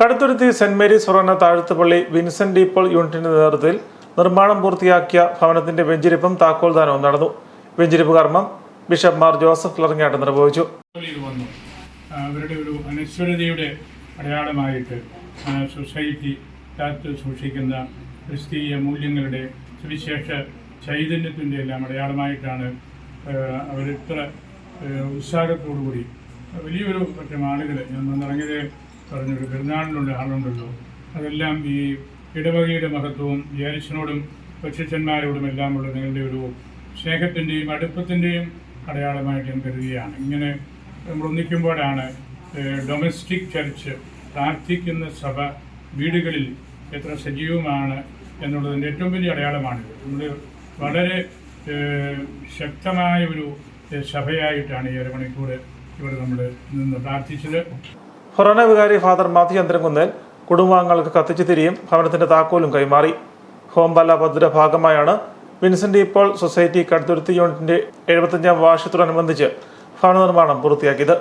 Kaduthuruthy saint Mary's Forane Thazhathupalli Vincent de Paul യൂണിറ്റിന്റെ നേതൃത്വത്തിൽ നിർമ്മാണം പൂർത്തിയാക്കിയ ഭവനത്തിന്റെ വെഞ്ചിരിപ്പും താക്കോൽദാനവും നടന്നു. വെഞ്ചിരിപ്പ് കർമ്മം ബിഷപ്പ് മാർ ജോസഫ് ലറങ്ങാട്ട് നിർവഹിച്ചു. അവരുടെ അടയാളമായിട്ട് സൊസൈറ്റി സൂക്ഷിക്കുന്ന ക്രിസ്തീയ മൂല്യങ്ങളുടെ സുവിശേഷ ചൈതന്യത്തിന്റെ എല്ലാം അടയാളമായിട്ടാണ് അവരിത്ര ഉത്സാഹത്തോടു ഉത്സാഹത്തോടുകൂടി വലിയൊരു പറ്റം ആളുകൾ ഞാൻ വന്നിറങ്ങിയത് പറഞ്ഞൊരു പെരുന്നാളിനുണ്ട് ആളുണ്ടല്ലോ. അതെല്ലാം ഈ ഇടവകയുടെ മഹത്വവും ജ്യേഷ്ഠനോടും പക്ഷിച്ചന്മാരോടും എല്ലാം ഉള്ള നിങ്ങളുടെ ഒരു സ്നേഹത്തിന്റെയും അടുപ്പത്തിന്റെയും അടയാളമായിട്ട് ഞാൻ കരുതുകയാണ്. ഇങ്ങനെ നമ്മൾ ഒന്നിക്കുമ്പോഴാണ് ഡൊമസ്റ്റിക് ചർച്ച് പ്രാർത്ഥിക്കുന്ന സഭ വീടുകളിൽ എത്ര സജീവമാണ് എന്നുള്ളതിന്റെ ഏറ്റവും വലിയ അടയാളമാണിത്. നമ്മൾ വളരെ ശക്തമായ ഒരു സഭയായിട്ടാണ് ഈ അരമണിക്കൂർ ഇവിടെ നമ്മൾ നിന്ന് പ്രാർത്ഥിച്ചത്. ഫൊറോന വികാരി ഫാദർ മാത്യു ചന്ദ്രൻകുന്നേൽ കുടുംബാംഗങ്ങൾക്ക് കത്തിച്ചു തിരിയും ഭവനത്തിന്റെ താക്കോലും കൈമാറി. ഹോംബല പദ്ധതിയുടെ ഭാഗമായാണ് വിൻസെന്റ് ഇപ്പോൾ സൊസൈറ്റി കടുത്തുരുത്തി യൂണിറ്റിന്റെ എഴുപത്തഞ്ചാം വാർഷികത്തോടനുബന്ധിച്ച് ഭവന നിർമ്മാണം പൂർത്തിയാക്കിയത്.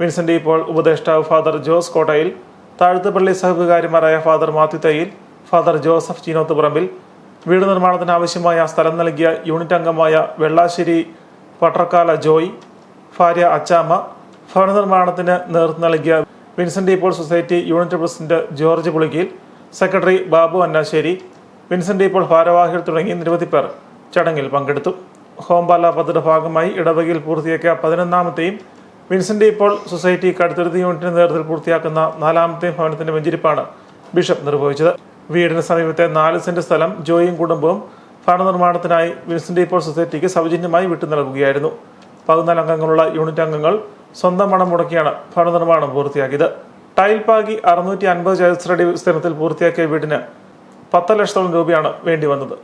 വിൻസെന്റ് ഇപ്പോൾ ഉപദേഷ്ടാവ് father Jose Kottayil Thazhathupalli സഹവികാരിമാരായ father Mathew Thayyil father Joseph Cheenoth Parambil വീട് നിർമ്മാണത്തിന് ആവശ്യമായ സ്ഥലം നൽകിയ യൂണിറ്റ് അംഗമായ വെള്ളാശ്ശേരി പട്ടർക്കാല ജോയ് ഭാര്യ അച്ചാമ്മ ഭവന നിർമ്മാണത്തിന് നേതൃത്വം നൽകിയ Vincent de Paul society unit president George Pulikkil secretary Babu Annassery Vincent de Paul ഭാരവാഹികൾ തുടങ്ങി നിരവധി പേർ ചടങ്ങിൽ പങ്കെടുത്തു. ഹോംബാല പദ്ധതിയുടെ ഭാഗമായി ഇടവകയിൽ പൂർത്തിയാക്കിയ പതിനൊന്നാമത്തെയും Vincent de Paul society Kaduthuruthy യൂണിറ്റിന്റെ നേതൃത്വത്തിൽ പൂർത്തിയാക്കുന്ന നാലാമത്തെയും ഭവനത്തിന്റെ വെഞ്ചിരിപ്പാണ് ബിഷപ്പ് നിർവഹിച്ചത്. വീടിന് സമീപത്തെ നാല് സെന്റ് സ്ഥലം ജോയിയും കുടുംബവും ഭവന നിർമ്മാണത്തിനായി വിൻസെന്റ് ഇപ്പോൾ സൊസൈറ്റിക്ക് സൗജന്യമായി വിട്ടു നൽകുകയായിരുന്നു പതിനാല് അംഗങ്ങളുള്ള യൂണിറ്റ് അംഗങ്ങൾ സ്വന്തം പണം മുടക്കിയാണ് ഭവന നിർമ്മാണം പൂർത്തിയാക്കിയത്. ടൈൽ പാകി അറുന്നൂറ്റി അൻപത് ചതുരശ്രടി വിസ്തീർണത്തിൽ പൂർത്തിയാക്കിയ വീടിന് പത്ത് ലക്ഷത്തോളം രൂപയാണ് വേണ്ടി വന്നത്.